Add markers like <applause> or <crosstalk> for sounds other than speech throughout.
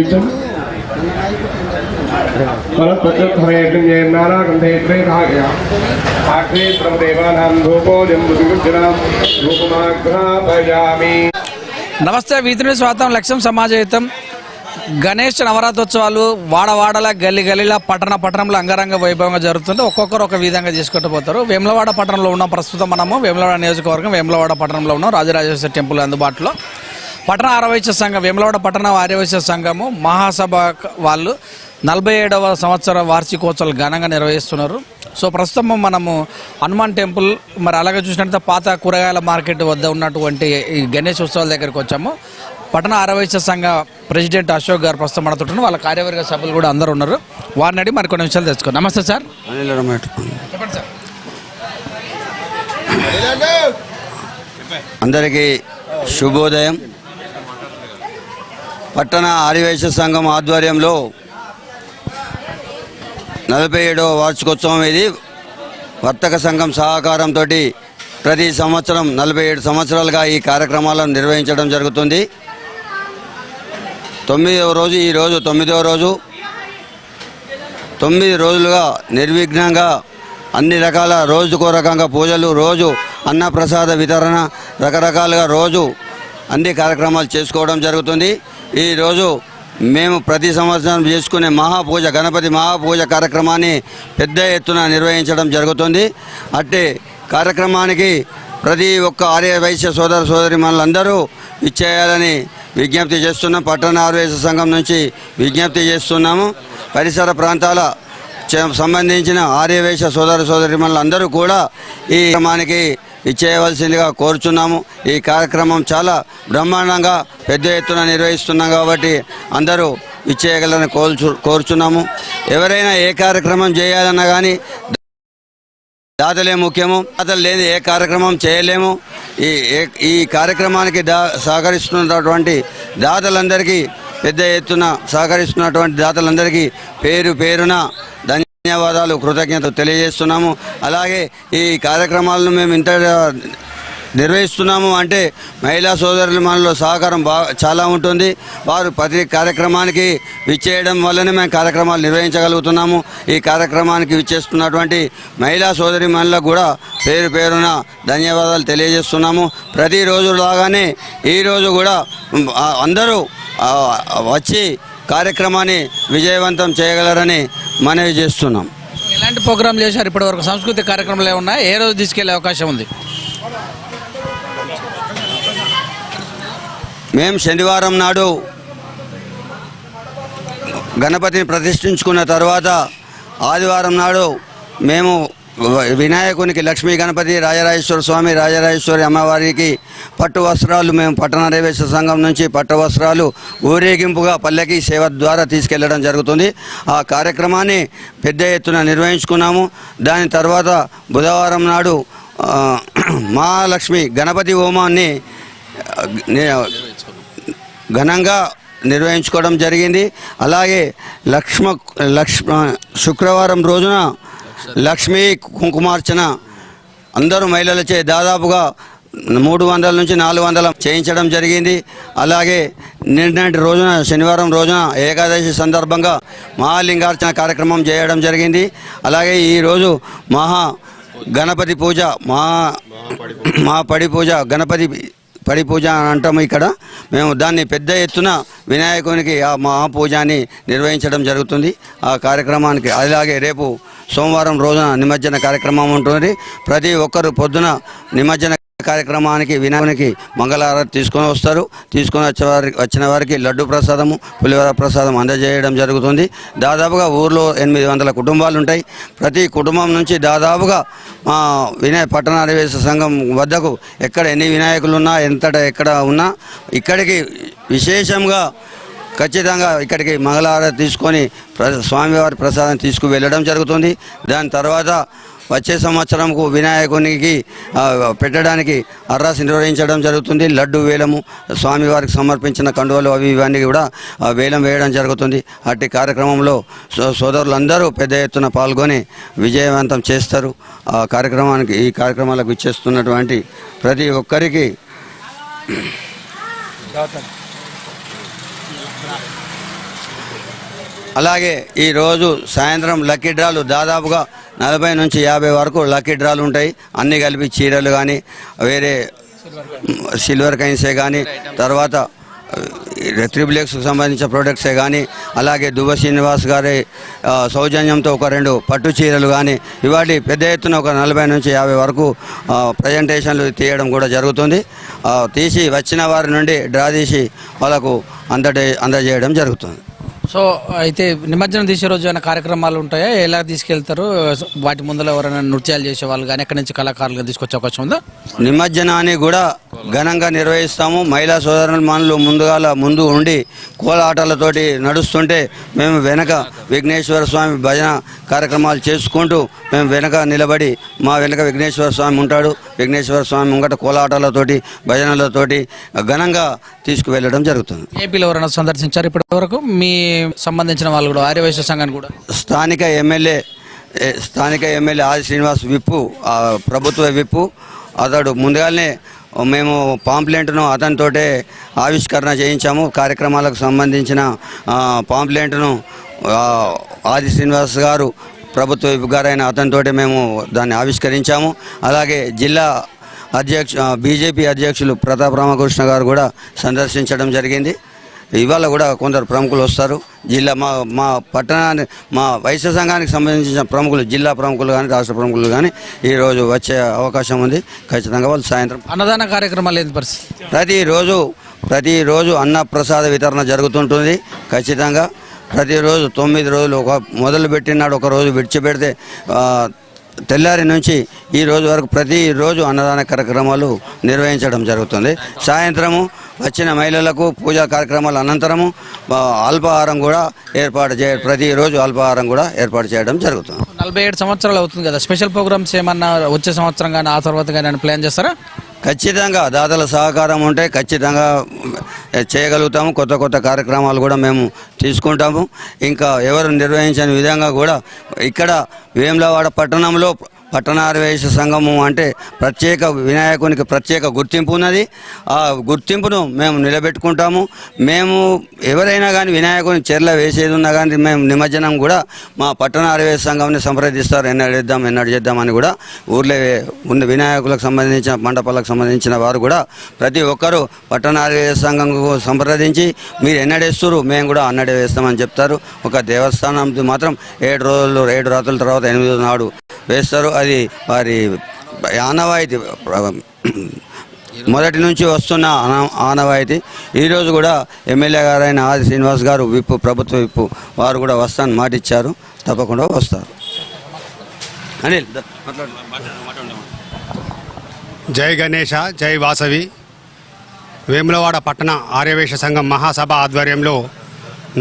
जुयितं फलपत्रध्वरे नानागन्धे त्रेधागया आग्नेत्रं देवानां धूपो जम्बुदिगुजरां धूपमाघ्रापयामि నమస్తే వీధిని స్వాతం లక్ష్యం సమాజయుతం గణేష్ నవరాత్రోత్సవాలు వాడవాడల గల్లి గల్లీల పట్టణ పట్టణంలో అంగరంగ వైభవంగా జరుగుతుంది ఒక్కొక్కరు ఒక విధంగా చేసుకుంటూ పోతారు వేములవాడ పట్టణంలో ఉన్నాం ప్రస్తుతం మనము వేములవాడ నియోజకవర్గం వేములవాడ పట్టణంలో ఉన్నాం రాజరాజేశ్వర టెంపుల్ అందుబాటులో పట్టణ ఆరవైశ్య సంఘం వేములవాడ పట్టణ ఆరవైశ్య సంఘము మహాసభ వాళ్ళు నలభై ఏడవ సంవత్సర వార్షికోత్సవాలు ఘనంగా నిర్వహిస్తున్నారు. సో ప్రస్తుతం మనము హనుమాన్ టెంపుల్ మరి అలాగే చూసినట్లయితే పాత కూరగాయల మార్కెట్ వద్ద ఉన్నటువంటి ఈ గణేష్ ఉత్సవాల దగ్గరికి వచ్చాము. పట్టణ ఆరవైశ్య సంఘ ప్రెసిడెంట్ అశోక్ గారు ప్రస్తుతం మనతో వాళ్ళ కార్యవర్గ సభ్యులు కూడా అందరూ ఉన్నారు. వారిని అడిగి మరి కొన్ని విషయాలు తెచ్చుకో నమస్తే సార్. చెప్పండి సార్. అందరికీ శుభోదయం. పట్టణ ఆదివేశ సంఘం ఆధ్వర్యంలో నలభై ఏడవ వార్షికోత్సవం ఇది. వర్తక సంఘం సహకారంతో ప్రతి సంవత్సరం నలభై ఏడు సంవత్సరాలుగా ఈ కార్యక్రమాలను నిర్వహించడం జరుగుతుంది. తొమ్మిదవ రోజు ఈరోజు తొమ్మిదవ రోజు. తొమ్మిది రోజులుగా నిర్విఘ్నంగా అన్ని రకాల రోజుకో రకంగా పూజలు రోజు అన్నప్రసాద వితరణ రకరకాలుగా రోజు అన్ని కార్యక్రమాలు చేసుకోవడం జరుగుతుంది. ఈరోజు మేము ప్రతి సంవత్సరం చేసుకునే మహాపూజ గణపతి మహాపూజ కార్యక్రమాన్ని పెద్ద ఎత్తున నిర్వహించడం జరుగుతుంది. అట్టి కార్యక్రమానికి ప్రతి ఒక్క ఆర్య వైశ్య సోదర సోదరి మనలందరూ ఇచ్చేయాలని విజ్ఞప్తి చేస్తున్నాం పట్టణ ఆర్వేశ సంఘం నుంచి విజ్ఞప్తి చేస్తున్నాము. పరిసర ప్రాంతాల సంబంధించిన ఆర్యవేశ సోదర సోదరిమణులందరూ కూడా ఈ క్రమానికి ఇచ్చేయవలసిందిగా కోరుచున్నాము. ఈ కార్యక్రమం చాలా బ్రహ్మాండంగా పెద్ద ఎత్తున నిర్వహిస్తున్నాం కాబట్టి అందరూ ఇచ్చేయగలని కోల్చు కోరుచున్నాము. ఎవరైనా ఏ కార్యక్రమం చేయాలన్నా కానీ దాతలే ముఖ్యము. దాతలు లేని ఏ కార్యక్రమం చేయలేము. ఈ ఏ- ఈ కార్యక్రమానికి దా సహకరిస్తున్నటువంటి దాతలందరికీ పెద్ద ఎత్తున సహకరిస్తున్నటువంటి దాతలందరికీ పేరు పేరున ధన్యవాదాలు కృతజ్ఞతలు తెలియజేస్తున్నాము. అలాగే ఈ కార్యక్రమాలను మేము ఇంత నిర్వహిస్తున్నాము అంటే మహిళా సోదరుల మనలో సహకారం బాగా చాలా ఉంటుంది. వారు ప్రతి కార్యక్రమానికి విచ్చేయడం వల్లనే మేము కార్యక్రమాలు నిర్వహించగలుగుతున్నాము. ఈ కార్యక్రమానికి విచ్చేస్తున్నటువంటి మహిళా సోదరి మనలకు కూడా పేరు పేరున ధన్యవాదాలు తెలియజేస్తున్నాము. ప్రతిరోజు లాగానే ఈరోజు కూడా అందరూ వచ్చి కార్యక్రమాన్ని విజయవంతం చేయగలరని మనవి చేస్తున్నాం. ఎలాంటి ప్రోగ్రాంలు చేశారు ఇప్పటివరకు? సాంస్కృతిక కార్యక్రమాలు ఏమన్నా ఏ రోజు తీసుకెళ్ళే అవకాశం ఉంది? మేము శనివారం నాడు గణపతిని ప్రతిష్ఠించుకున్న తర్వాత ఆదివారం నాడు మేము వినాయకునికి లక్ష్మీ గణపతి రాజరాజేశ్వర స్వామి రాజరాజేశ్వరి అమ్మవారికి పట్టు వస్త్రాలు మేము పట్టణ రేవేశ సంఘం నుంచి పట్టు వస్త్రాలు ఊరేగింపుగా పల్లెకి సేవ ద్వారా తీసుకెళ్ళడం జరుగుతుంది. ఆ కార్యక్రమాన్ని పెద్ద ఎత్తున నిర్వహించుకున్నాము. దాని తర్వాత బుధవారం నాడు <clears throat> మహాలక్ష్మి గణపతి హోమాన్ని ఘనంగా నిర్వహించుకోవడం జరిగింది. అలాగే లక్ష్మ లక్ష్మ శుక్రవారం రోజున లక్ష్మీ కుంకుమార్చన. అందరూ మహిళలచే దాదాపుగా మూడు వందల నుంచి నాలుగు వందల చేయించడం జరిగింది. అలాగే నిన్నటి రోజున శనివారం రోజున ఏకాదశి సందర్భంగా మహాలింగార్చన కార్యక్రమం చేయడం జరిగింది. అలాగే ఈరోజు మహా గణపతి పూజ మా మా పడి పూజ గణపతి పడి పూజ అని అంటాము ఇక్కడ. మేము దాన్ని పెద్ద ఎత్తున వినాయకునికి ఆ మహాపూజాన్ని నిర్వహించడం జరుగుతుంది. ఆ కార్యక్రమానికి అలాగే రేపు సోమవారం రోజున నిమజ్జన కార్యక్రమం ఉంటుంది. ప్రతి ఒక్కరు పొద్దున నిమజ్జన కార్యక్రమానికి వినాయకునికి మంగళహారతి తీసుకొని వస్తారు. తీసుకొని వచ్చే వారికి వచ్చిన వారికి లడ్డు ప్రసాదము పులిహోర ప్రసాదం అందజేయడం జరుగుతుంది. దాదాపుగా ఊర్లో ఎనిమిది వందల కుటుంబాలు ఉంటాయి. ప్రతి కుటుంబం నుంచి దాదాపుగా మా వినాయ పట్టణ అధివేశ సంఘం వద్దకు ఎక్కడ ఎన్ని వినాయకులు ఉన్నా ఎంతట ఎక్కడ ఉన్నా ఇక్కడికి విశేషంగా ఖచ్చితంగా ఇక్కడికి మంగళహారతి తీసుకొని ప్ర స్వామివారి ప్రసాదం తీసుకు వెళ్ళడం జరుగుతుంది. దాని తర్వాత వచ్చే సంవత్సరంకు వినాయకునికి పెట్టడానికి అర్రాస్ నిర్వహించడం జరుగుతుంది. లడ్డు వేలము స్వామివారికి సమర్పించిన కండువలు అవి ఇవన్నీ కూడా వేలం వేయడం జరుగుతుంది. అట్టి కార్యక్రమంలో సో- సోదరులందరూ పెద్ద ఎత్తున పాల్గొని విజయవంతం చేస్తారు. ఆ కార్యక్రమానికి ఈ కార్యక్రమాలకు ఇచ్చేస్తున్నటువంటి ప్రతి ఒక్కరికి అలాగే ఈరోజు సాయంత్రం లక్కీ డ్రాలు దాదాపుగా నలభై నుంచి యాభై వరకు లక్కీ డ్రాలు ఉంటాయి. అన్నీ కలిపి చీరలు కానీ వేరే సిల్వర్ కైన్సే కానీ తర్వాత త్రిబులెక్స్కి సంబంధించిన ప్రోడక్ట్సే కానీ అలాగే దువ్వ శ్రీనివాస్ గారి సౌజన్యంతో ఒక రెండు పట్టు చీరలు కానీ ఇవాటి పెద్ద ఎత్తున ఒక నలభై నుంచి యాభై వరకు ప్రజెంటేషన్లు తీయడం కూడా జరుగుతుంది. తీసి వచ్చిన వారి నుండి డ్రా తీసి వాళ్ళకు అందజే అందజేయడం జరుగుతుంది. సో అయితే నిమజ్జనం తీసే రోజు ఏమైనా కార్యక్రమాలు ఉంటాయా? ఎలా తీసుకెళ్తారు? వాటి ముందర ఎవరైనా నృత్యాలు చేసే వాళ్ళు కానీ ఎక్కడి నుంచి కళాకారులు తీసుకొచ్చే అవకాశం ఉందా? నిమజ్జనాన్ని కూడా ఘనంగా నిర్వహిస్తాము. మహిళా సోదరుల మనలు ముందుగాల ముందు ఉండి కోలాటలతోటి నడుస్తుంటే మేము వెనక విఘ్నేశ్వర స్వామి భజన కార్యక్రమాలు చేసుకుంటూ మేము వెనక నిలబడి మా వెనక విఘ్నేశ్వర స్వామి ఉంటాడు. విఘ్నేశ్వర స్వామి ముంగట కోలాటాలతోటి భజనలతోటి ఘనంగా తీసుకువెళ్ళడం జరుగుతుంది. ఏపీలో ఎవరైనా సందర్శించారు ఇప్పటి వరకు మీ సంబంధించిన వాళ్ళు కూడా ఆర్యవైశ్య సంఘాన్ని కూడా. స్థానిక ఎమ్మెల్యే స్థానిక ఎమ్మెల్యే ఆది శ్రీనివాస్ విప్పు ప్రభుత్వ విప్పు అతడు ముందుగానే మేము పాంప్లెంట్ను అతనితోటే ఆవిష్కరణ చేయించాము. కార్యక్రమాలకు సంబంధించిన పాంప్లెంట్ను ఆది శ్రీనివాస్ గారు ప్రభుత్వ విప్ గారైన అతనితోటే మేము దాన్ని ఆవిష్కరించాము. అలాగే జిల్లా అధ్యక్ష బీజేపీ అధ్యక్షులు ప్రతాప్ రామకృష్ణ గారు కూడా సందర్శించడం జరిగింది. ఇవాళ కూడా కొందరు ప్రముఖులు వస్తారు. జిల్లా మా మా పట్టణాన్ని మా వైశ్య సంఘానికి సంబంధించిన ప్రముఖులు జిల్లా ప్రముఖులు కానీ రాష్ట్ర ప్రముఖులు కానీ ఈరోజు వచ్చే అవకాశం ఉంది. ఖచ్చితంగా వాళ్ళు సాయంత్రం అన్నదాన కార్యక్రమాలు ఏంటి పరిస్థితి? ప్రతిరోజు ప్రతిరోజు అన్న ప్రసాద వితరణ జరుగుతుంటుంది. ఖచ్చితంగా ప్రతిరోజు తొమ్మిది రోజులు ఒక మొదలు పెట్టినాడు ఒక రోజు విడిచిపెడితే తెల్లారి నుంచి ఈ రోజు వరకు ప్రతిరోజు అన్నదాన కార్యక్రమాలు నిర్వహించడం జరుగుతుంది. సాయంత్రము వచ్చిన మహిళలకు పూజా కార్యక్రమాల అనంతరము అల్పాహారం కూడా ఏర్పాటు చే ప్రతిరోజు అల్పాహారం కూడా ఏర్పాటు చేయడం జరుగుతుంది. నలభై ఏడు సంవత్సరాలు అవుతుంది కదా. స్పెషల్ ప్రోగ్రామ్స్ ఏమన్నా వచ్చే సంవత్సరం కానీ ఆ తర్వాత కానీ ప్లాన్ చేస్తారా? ఖచ్చితంగా దాతల సహకారం ఉంటే ఖచ్చితంగా చేయగలుగుతాము. కొత్త కొత్త కార్యక్రమాలు కూడా మేము తీసుకుంటాము. ఇంకా ఎవరు నిర్వహించని విధంగా కూడా ఇక్కడ వేములవాడ పట్టణంలో పట్టణారవేశ సంఘము అంటే ప్రత్యేక వినాయకునికి ప్రత్యేక గుర్తింపు ఉన్నది. ఆ గుర్తింపును మేము నిలబెట్టుకుంటాము. మేము ఎవరైనా కానీ వినాయకుని చెర్ల వేసేది ఉన్నా కానీ మేము నిమజ్జనం కూడా మా పట్టణ సంఘంని సంప్రదిస్తారు. ఎన్నడు చేద్దాం ఎన్నడు చేద్దామని కూడా ఊర్లో ఉన్న వినాయకులకు సంబంధించిన మండపాలకు సంబంధించిన వారు కూడా ప్రతి ఒక్కరూ పట్టణ సంఘంకు సంప్రదించి మీరు ఎన్నడేస్తారు మేము కూడా అన్నడే వేస్తామని చెప్తారు. ఒక దేవస్థానం మాత్రం ఏడు రోజులు ఏడు రాత్రుల తర్వాత ఎనిమిది నాడు వేస్తారు. అది వారి ఆనవాయితీ మొదటి నుంచి వస్తున్న ఆనవాయితీ. ఈరోజు కూడా ఎమ్మెల్యే గారైన ఆది శ్రీనివాస్ గారు విప్పు ప్రభుత్వ విప్పు వారు కూడా వస్తాను మాట ఇచ్చారు. తప్పకుండా వస్తారు. అనిల్ జై గణేష జై వాసవి. వేములవాడ పట్టణ ఆర్యవేశ సంఘం మహాసభ ఆధ్వర్యంలో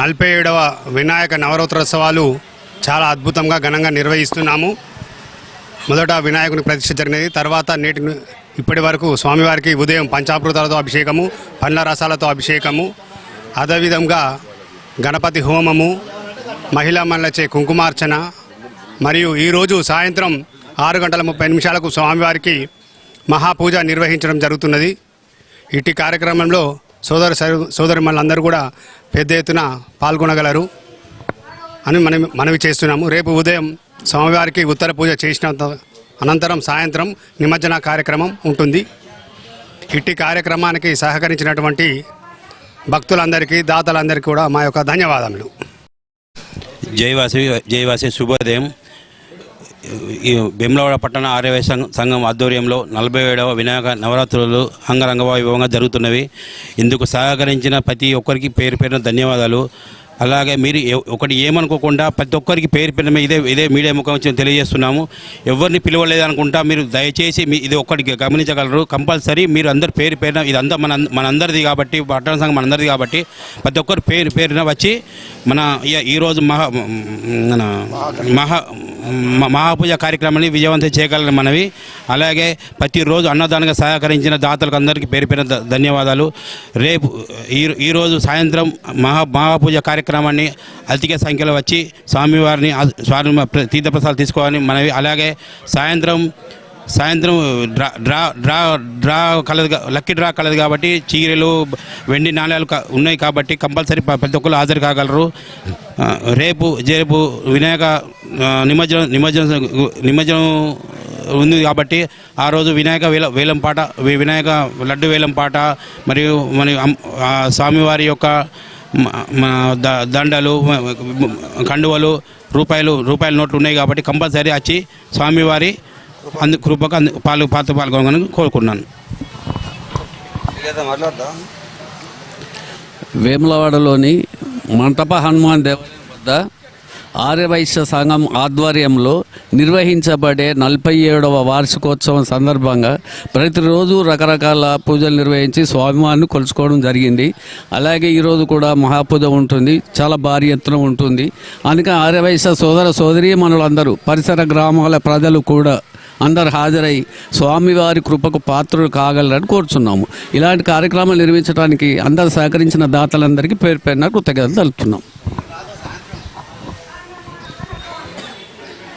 నలభై ఏడవ వినాయక నవరాత్రోత్సవాలు చాలా అద్భుతంగా ఘనంగా నిర్వహిస్తున్నాము. మొదట వినాయకుని ప్రతిష్ఠ జరిగినది తర్వాత నేటి ఇప్పటి వరకు స్వామివారికి ఉదయం పంచామృతాలతో అభిషేకము పండ్ల రసాలతో అభిషేకము అదేవిధంగా గణపతి హోమము మహిళా మండలచే కుంకుమార్చన మరియు ఈరోజు సాయంత్రం ఆరు గంటల ముప్పై నిమిషాలకు స్వామివారికి మహాపూజ నిర్వహించడం జరుగుతున్నది. ఇట్టి కార్యక్రమంలో సోదర సోదరి మనందరూ కూడా పెద్ద ఎత్తున పాల్గొనగలరు. అని మనం మనవి చేస్తున్నాము. రేపు ఉదయం స్వామివారికి ఉత్తర పూజ చేసిన అనంతరం సాయంత్రం నిమజ్జన కార్యక్రమం ఉంటుంది. ఇట్టి కార్యక్రమానికి సహకరించినటువంటి భక్తులందరికీ దాతలందరికీ కూడా మా యొక్క ధన్యవాదములు. జైవాసి జైవాసి శుభోదయం. ఈ భీమలవాడ పట్టణ ఆర్యవై సంఘం ఆధ్వర్యంలో నలభై ఏడవ వినాయక నవరాత్రులు అంగరంగ వైభవంగా జరుగుతున్నవి. ఇందుకు సహకరించిన ప్రతి ఒక్కరికి పేరు పేరున ధన్యవాదాలు. అలాగే మీరు ఒకటి ఏమనుకోకుండా ప్రతి ఒక్కరికి పేరు పేరు ఇదే ఇదే మీడియా ముఖం వచ్చి తెలియజేస్తున్నాము. ఎవరిని పిలవలేదు అనుకుంటా మీరు దయచేసి మీ ఇది ఒక్కటి గమనించగలరు. కంపల్సరీ మీరు అందరు పేరు పేరున ఇది అంతా మన మనందరిది కాబట్టి పట్టణ సంఘం మనందరిది కాబట్టి ప్రతి ఒక్కరు పేరు పేరున వచ్చి మన ఈ- ఈరోజు మహా మన మహా మ- మహాపూజ కార్యక్రమాన్ని విజయవంతం చేయగలని మనవి. అలాగే ప్రతిరోజు అన్నదానంగా సహకరించిన దాతలకు అందరికీ పేరు పేరు ధన్యవాదాలు. రేపు ఈ ఈరోజు సాయంత్రం మహా మహాపూజ కార్యక్రమాన్ని అధిక సంఖ్యలో వచ్చి స్వామివారిని స్వామి తీర్థప్రసాదాలు తీసుకోవాలని మనవి అలాగే సాయంత్రం సాయంత్రం డ్రా డ్రా డ్రా డ్రా కలదు లక్కీ డ్రా కలదు కాబట్టి చీరలు వెండి నాణ్యాలు ఉన్నాయి కాబట్టి కంపల్సరీ ప్రతి ఒక్కరు హాజరు కాగలరు. రేపు రేపు వినాయక నిమజ్జనం నిమజ్జనం నిమజ్జనం ఉంది కాబట్టి ఆ రోజు వినాయక వేల వేలం పాట వినాయక లడ్డు వేలం పాట మరియు మన స్వామివారి యొక్క దండలు కండువలు రూపాయలు రూపాయల నోట్లు ఉన్నాయి కాబట్టి కంపల్సరీ వచ్చి స్వామివారి అందు కృపకు అందు పాలు పాత్ర పాల్గొనని కోరుకున్నాను. వేములవాడలోని మంటప హనుమాన్ దేవాలయం వద్ద ఆర్యవైశ్య సంఘం ఆధ్వర్యంలో నిర్వహించబడే నలభై ఏడవ వార్షికోత్సవం సందర్భంగా ప్రతిరోజు రకరకాల పూజలు నిర్వహించి స్వామివారిని కొలుచుకోవడం జరిగింది. అలాగే ఈరోజు కూడా మహాపూజ ఉంటుంది. చాలా భారీ ఎత్తున ఉంటుంది. అందుకే ఆర్యవైశ్య సోదర సోదరీ మనులందరూ పరిసర గ్రామాల ప్రజలు కూడా అందరు హాజరై స్వామివారి కృపకు పాత్రలు కాగలరని కోరుచున్నాము. ఇలాంటి కార్యక్రమాలు నిర్మించడానికి అందరు సహకరించిన దాతలందరికీ పేరు పేరున కృతజ్ఞతలు తెలుపుతున్నాం.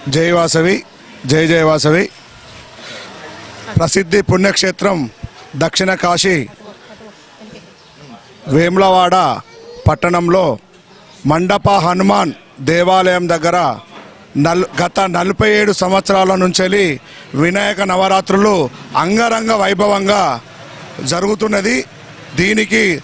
జై వాసవి జై జయ వాసవి. ప్రసిద్ధి పుణ్యక్షేత్రం దక్షిణ కాశీ వేములవాడ పట్టణంలో మండప హనుమాన్ దేవాలయం దగ్గర నల్ గత నలభై ఏడు సంవత్సరాల నుంచి వినాయక నవరాత్రులు అంగరంగ వైభవంగా జరుగుతున్నది. దీనికి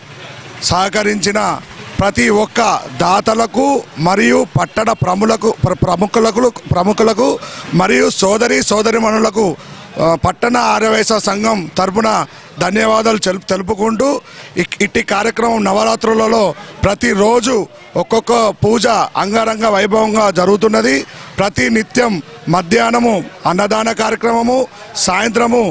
సహకరించిన ప్రతి ఒక్క దాతలకు మరియు పట్టణ ప్రములకు ప్రముఖులకు ప్రముఖులకు మరియు సోదరి సోదరిమణులకు ఆ, పట్టణ ఆర్యవేశ సంఘం తరపున ధన్యవాదాలు తెలుపు తెలుపుకుంటూ ఇట్టి కార్యక్రమం నవరాత్రులలో ప్రతిరోజు ఒక్కొక్క పూజ అంగరంగ వైభవంగా జరుగుతున్నది. ప్రతి నిత్యం మధ్యాహ్నము అన్నదాన కార్యక్రమము సాయంత్రము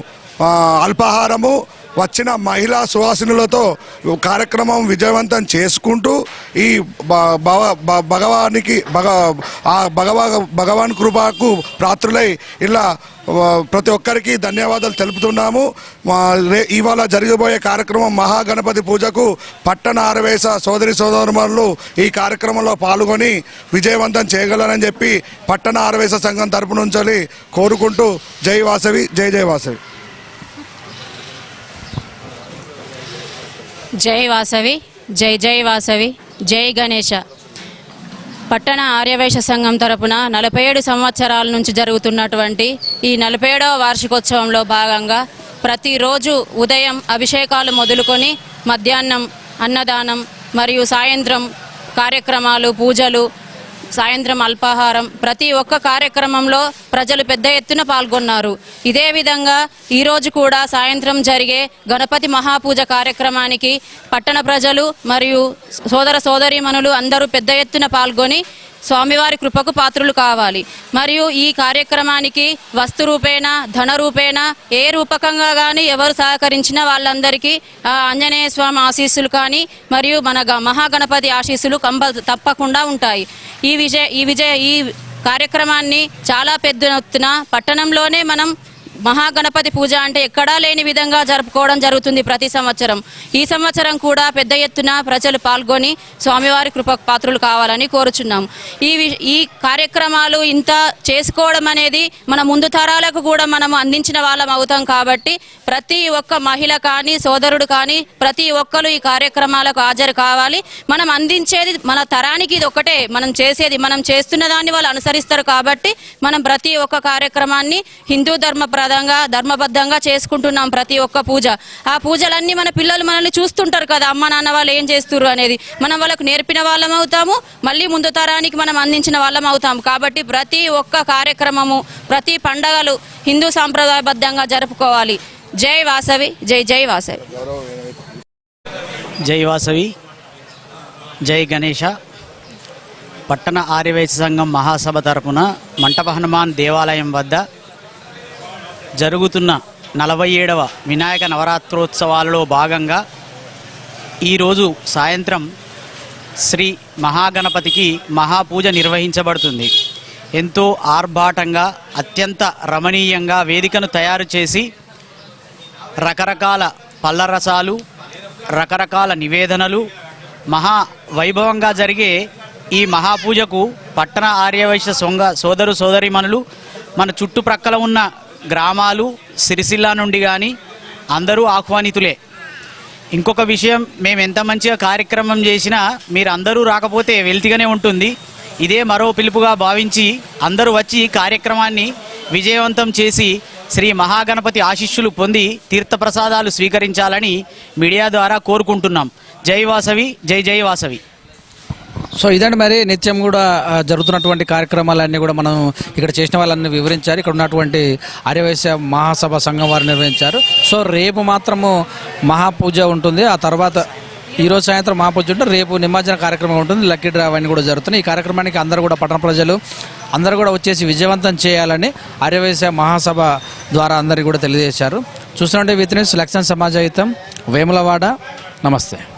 అల్పాహారము వచ్చిన మహిళా సువాసినులతో కార్యక్రమం విజయవంతం చేసుకుంటూ ఈ భ- భగవానికి భగ ఆ భగవా భగవాన్ కృపకు ప్రాత్రులై ఇలా ప్రతి ఒక్కరికి ధన్యవాదాలు తెలుపుతున్నాము. ఇవాళ జరగబోయే కార్యక్రమం మహాగణపతి పూజకు పట్టణ ఆరవేశ సోదరి సోదరులు ఈ కార్యక్రమంలో పాల్గొని విజయవంతం చేయగలరని చెప్పి పట్టణ ఆరవేశ సంఘం తరపు నుంచి కోరుకుంటూ జై వాసవి జై జై వాసవి. జై వాసవి జై జై వాసవి జై గణేష పట్టణ ఆర్యవేశ సంఘం తరపున నలభై ఏడు సంవత్సరాల నుంచి జరుగుతున్నటువంటి ఈ నలభై ఏడవ వార్షికోత్సవంలో భాగంగా ప్రతిరోజు ఉదయం అభిషేకాలు మొదలుకొని మధ్యాహ్నం అన్నదానం మరియు సాయంత్రం కార్యక్రమాలు పూజలు సాయంత్రం అల్పాహారం. ప్రతి ఒక్క కార్యక్రమంలో ప్రజలు పెద్ద ఎత్తున పాల్గొన్నారు. ఇదే విధంగా ఈరోజు కూడా సాయంత్రం జరిగే గణపతి మహాపూజ కార్యక్రమానికి పట్టణ ప్రజలు మరియు సోదర సోదరీమణులు అందరూ పెద్ద ఎత్తున పాల్గొని స్వామివారి కృపకు పాత్రులు కావాలి. మరియు ఈ కార్యక్రమానికి వస్తు రూపేణ ధన రూపేణ ఏ రూపకంగా కానీ ఎవరు సహకరించినా వాళ్ళందరికీ ఆంజనేయ స్వామి ఆశీస్సులు కానీ మరియు మన గ- మహాగణపతి ఆశీస్సులు కంప తప్పకుండా ఉంటాయి. ఈ విజయ ఈ విజయ ఈ కార్యక్రమాన్ని చాలా పెద్ద ఎత్తున పట్టణంలోనే మనం మహాగణపతి పూజ అంటే ఎక్కడా లేని విధంగా జరుపుకోవడం జరుగుతుంది ప్రతి సంవత్సరం. ఈ సంవత్సరం కూడా పెద్ద ఎత్తున ప్రజలు పాల్గొని స్వామివారి కృప పాత్రులు కావాలని కోరుచున్నాం. ఈ ఈ కార్యక్రమాలు ఇంత చేసుకోవడం అనేది మన ముందు తరాలకు కూడా మనం అందించిన వాళ్ళం అవుతాం కాబట్టి ప్రతి ఒక్క మహిళ కానీ సోదరుడు కానీ ప్రతి ఒక్కరు ఈ కార్యక్రమాలకు హాజరు కావాలి. మనం అందించేది మన తరానికి ఇది ఒకటే. మనం చేసేది మనం చేస్తున్న దాన్ని వాళ్ళు అనుసరిస్తారు కాబట్టి మనం ప్రతి ఒక్క కార్యక్రమాన్ని హిందూ ధర్మ ప్రదంగా ధర్మబద్ధంగా చేసుకుంటున్నాం ప్రతి ఒక్క పూజ. ఆ పూజలన్నీ మన పిల్లలు మనల్ని చూస్తుంటారు కదా అమ్మ నాన్న వాళ్ళు ఏం చేస్తున్నారు అనేది. మనం వాళ్ళకు నేర్పిన వాళ్ళం అవుతాము మళ్ళీ ముందు తరానికి మనం అందించిన వాళ్ళం అవుతాము. కాబట్టి ప్రతి ఒక్క కార్యక్రమము ప్రతి పండగలు హిందూ సాంప్రదాయబద్ధంగా జరుపుకోవాలి. జై వాసవి జై జై వాసవి. జై వాసవి జై గణేష. పట్టణ ఆర్యవైశ్య సంఘం మహాసభ తరపున మంటప హనుమాన్ దేవాలయం వద్ద జరుగుతున్న నలభై ఏడవ వినాయక నవరాత్రోత్సవాలలో భాగంగా ఈరోజు సాయంత్రం శ్రీ మహాగణపతికి మహాపూజ నిర్వహించబడుతుంది. ఎంతో ఆర్భాటంగా అత్యంత రమణీయంగా వేదికను తయారు చేసి రకరకాల పల్లరసాలు రకరకాల నివేదనలు మహా వైభవంగా జరిగే ఈ మహాపూజకు పట్టణ ఆర్యవైశ్య సొంగ సోదరు సోదరిమణులు మన చుట్టుప్రక్కల ఉన్న గ్రామాలు సిరిసిల్ల నుండి కానీ అందరూ ఆహ్వానితులే. ఇంకొక విషయం మేము ఎంత మంచిగా కార్యక్రమం చేసినా మీరు అందరూ రాకపోతే వెల్తిగానే ఉంటుంది. ఇదే మరో పిలుపుగా భావించి అందరూ వచ్చి కార్యక్రమాన్ని విజయవంతం చేసి శ్రీ మహాగణపతి ఆశిష్యులు పొంది తీర్థప్రసాదాలు స్వీకరించాలని మీడియా ద్వారా కోరుకుంటున్నాం. జై వాసవి జై జై వాసవి. సో ఇదండి మరి నిత్యం కూడా జరుగుతున్నటువంటి కార్యక్రమాలన్నీ కూడా మనం ఇక్కడ చేసిన వాళ్ళని వివరించారు. ఇక్కడ ఉన్నటువంటి ఆర్యవైశ్య మహాసభ సంఘం వారు నిర్వహించారు. సో రేపు మాత్రము మహాపూజ ఉంటుంది. ఆ తర్వాత ఈరోజు సాయంత్రం మహాపూజ ఉంటే రేపు నిమజ్జన కార్యక్రమం ఉంటుంది. లక్కీ డ్రా అవన్నీ కూడా జరుగుతున్నాయి. ఈ కార్యక్రమానికి అందరూ కూడా పట్టణ ప్రజలు అందరూ కూడా వచ్చేసి విజయవంతం చేయాలని ఆర్యవైశ్య మహాసభ ద్వారా అందరికీ కూడా తెలియజేశారు. చూసినట్టు విత్ న్యూస్ లక్ష్మణ్ సమాజాయుతం వేములవాడ. నమస్తే.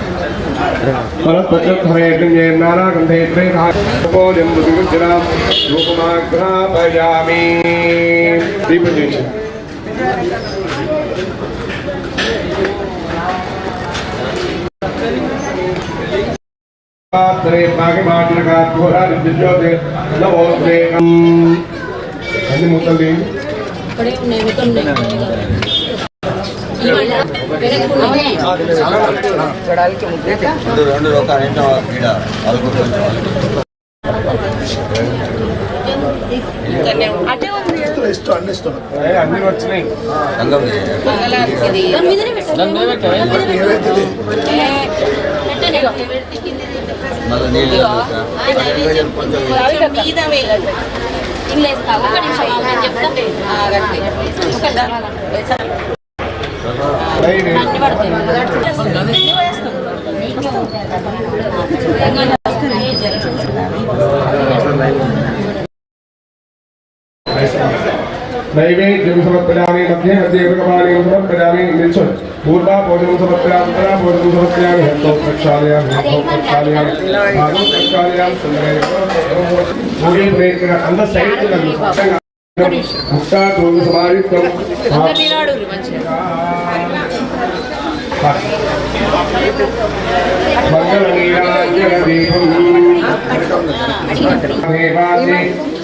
जुयितं रूपमाघ्रापयामि दीपजीच పాత్రే పాగిమాటిగా ఘోరా విద్యుజ్యోతి నమోస్తే అన్ని ముక్కలు రెండు రెండు ఒక రెండు ఈడ అలుగుతుంది. అన్ని వచ్చినాయి సంఘం ఇది. మళ్ళీ నీళ్ళు नैवेद्यं समर्पयामि मध्ये मध्ये एकपालेन समर्पयामि निच्छ पूर्वा भोजनं समर्पयामि परा भोजनं समर्पयामि हस्तौ प्रक्षालयामि हस्तौ प्रक्षालयामि भागं प्रक्षालयामि सङ्ग्रहणं भोगे प्रेक्षण अन्त सैड् मुक्ता दोषमारित्वं తోలు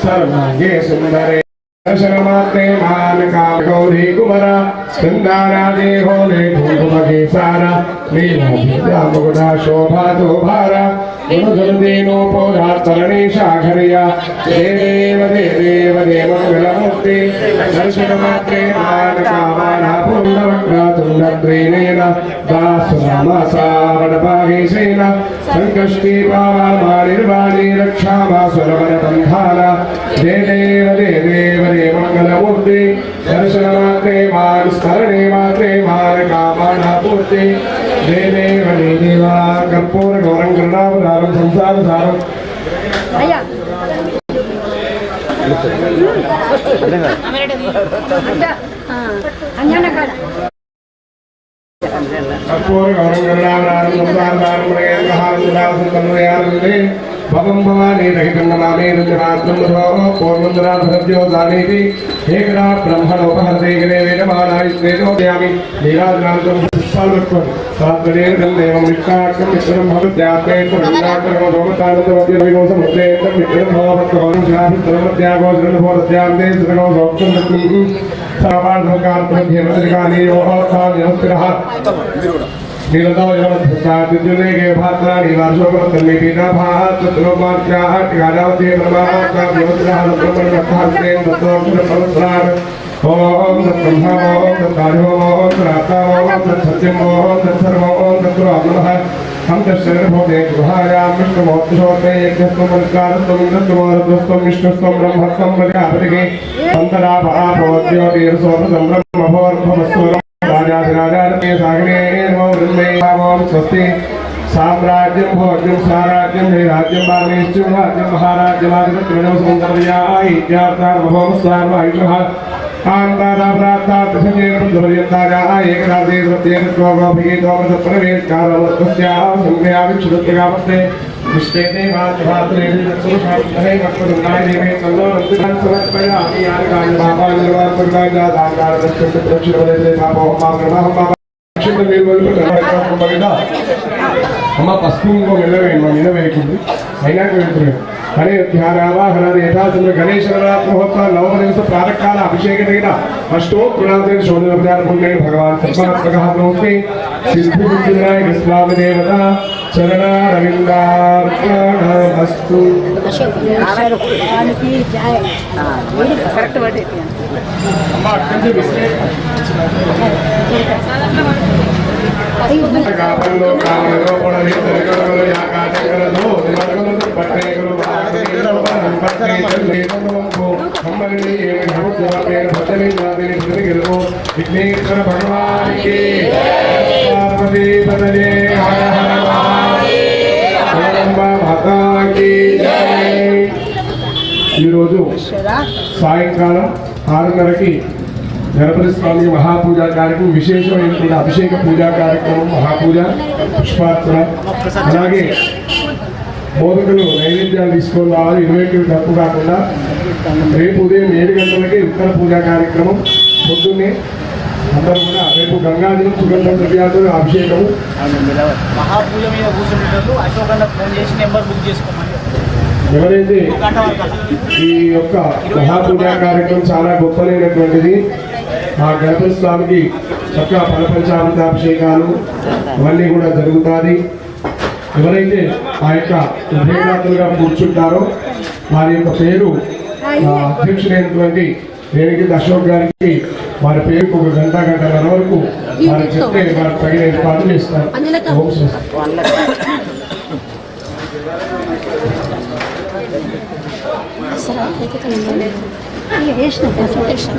సమాయుక్తం మంగళనీరాజనదీపం దేవాది సర్వాంగే సుందరే దర్శనమాత్రే మానకామ గౌరీ కుమర స్కందానాదేహో నే కుంకుమకే సార నీలముగుణ శోభాతో భార గుణజనదేనోపోధాత్తరణీశాఖర్య దేవ దేవ దేవ మంగళమూర్తి దర్శనమాత్రే మానకామానాపుండవక్రాతుండద్రేణేన దాసురామాసావడపాగేశేన సంకష్టీ పావామానిర్వాణి రక్షామాసురవరబంధాన జయ దేవ మంగళమూర్తి దర్శనమాత్రే మాన్ స్మరణే మాత్రే మాన కామానాపూర్తి జయ దేవ దేవ కర్పూర గౌరం కరుణావతారం సంసార సారం కర్పూర గౌరం కరుణావతారం సంసార సారం మహానందాసం తన్మయానందే భవం భవానీ రహితం నమామే రుద్రాత్మం భవ పూర్ణందరాధ సత్యో సానేతి వేదమానాయ శ్రేణోదయామి నీరాజనాంతం పుష్పాలు పెట్టుకోండి సాత్వదేవం దేవం నిష్కాక్షం మిత్రం భవత్యాత్మేత్వ విష్ణాక్షరం భవతానందవద్య రవిగోసం మిత్రం భవత్వం సుఖనో యోహోత్సాహ नीलतावजमत्सत्तादिजुलेगे भात्राणि वार्षोपमत्तन्निपीनाभात्तत्रोपात्याहाट्यादावते ब्रह्माहात्ताभ्योतिराहरब्रह्मणमत्तान्तेन तत्त्वोऽक्षरपरस्रार ॐ तत्ब्रह्म ॐ तत्कार्यो ॐ तत्त्वा ॐ तत्सत्यम् ॐ तत्सर्वम् ॐ तत्रो नमः हम दशरभोगे गुहायां विष्णुमोत्सोते यज्ञस्त्वं मनकारस्त्वं इन्द्रस्त्वमरुद्रस्त्वं विष्णुस्त्वं ब्रह्मस्त्वं प्रजापतिः अन्तराभाभोद्योतिरसोपसंब्रह्मभोर्भमस्वरम् स्वस्ति साम्राज्यम भोज्यम साराज्यम हे राज्यम बालेश्वरम राज्यम महाराज्यमादिपत्रम सुंदरयाय इत्यार्थार्भवम सार्वाहिग्रह आन्तारा प्राप्ता तृषजेन విష్ణేతే మాధవాత్రేణి సర్వశాస్త్రే వక్తునాయ దేవే తల్లో రక్తం సమర్పయామి యార్గాయ బాబా నిర్వాణ పుర్వాయ దాంగార దక్షిణ దక్షిణ వలే బాబా అమ్మా గ్రహ బాబా అమ్మ పసుపు ఇంకో నిలవేయండి నిలవేయకండి అయినా వెళ్తున్నాడు ಹರೆಯುತ್ಯಾರಾವ ಹರಾರಿ ಯಥಾಚಂದ್ರ ಗಣೇಶನರಾತ್ ಮಹೋತ್ಸವ ನವಮದಿವಸ ಪ್ರಾತಃಕಾಲ ಅಭಿಷೇಕೇನ ಅಷ್ಟೋತ್ರಣಾಂತರೇಣ ಶೋಧನೋಪಚಾರಕುಂಡೇನ ಭಗವಾನ್ ಸರ್ವಾತ್ಮಕಃ ಬ್ರಹ್ಮಿ ಸಿದ್ಧಿವಿನಾಯಕ ಸ್ವಾಮಿ ದೇವತಾ ಚರಣಾರವಿಂದಾರ್ಪಣಮಸ್ತು ಕಾಪಲ್ಲೋ ಕಾಮಲೋ ಪೊಳಲಿ ತರಗಲೋ ಯಾಕಾಟಗಲೋ ನಿಮಗಲೋ ಪಟ್ಟೆಗಲೋ పొడవి తరగడలు యాకాచకరలు నిమగలు పట్టేగలు పట్టే తల్లిదండ్రులకు అమ్మని ఏమి హరుద్ర పేరు భజని జాతిని భజనిగలు విఘ్నేశ్వర భగవానికి పార్వతీ పదజే హర హర మహాదేవ మాతాకి జై ఈరోజు సాయంకాలం ఆరున్నరకి గణపతి స్వామి మహాపూజ కార్యక్రమం విశేషమైనటువంటి అభిషేక పూజా కార్యక్రమం మహాపూజ పుష్పార్చన అలాగే బోధకులు నైవేద్యాలు తీసుకొని రావాలి ఇరవై ఒకటి తప్పు కాకుండా రేపు ఉదయం ఏడు గంటలకి ఉత్తర పూజా కార్యక్రమం. పొద్దున్నే అందరూ కూడా రేపు గంగాజలం సుగంధ ద్రవ్యాలు అభిషేకము. మహాపూజ మీద కూర్చునేటప్పుడు అశోక్ అన్న ఫోన్ చేసి నెంబర్ బుక్ చేసుకోమని ఎవరైతే ఈ యొక్క మహాపూజా కార్యక్రమం చాలా గొప్పలైనటువంటిది ఆ గణపతి స్వామికి చక్కగా ఫలపంచామృతాభిషేకాలు ఇవన్నీ కూడా జరుగుతాయి. ఎవరైతే ఆ యొక్క ఉభయదాతలుగా కూర్చుంటారో వారి యొక్క పేరు అధ్యక్షుడైనటువంటి దేనికి అశోక్ గారికి వారి పేరుకు ఒక గంట గంటన్నర వరకు వారికి చెప్తే వారికి తగిన ఏర్పాట్లు చేస్తారు. వేసిన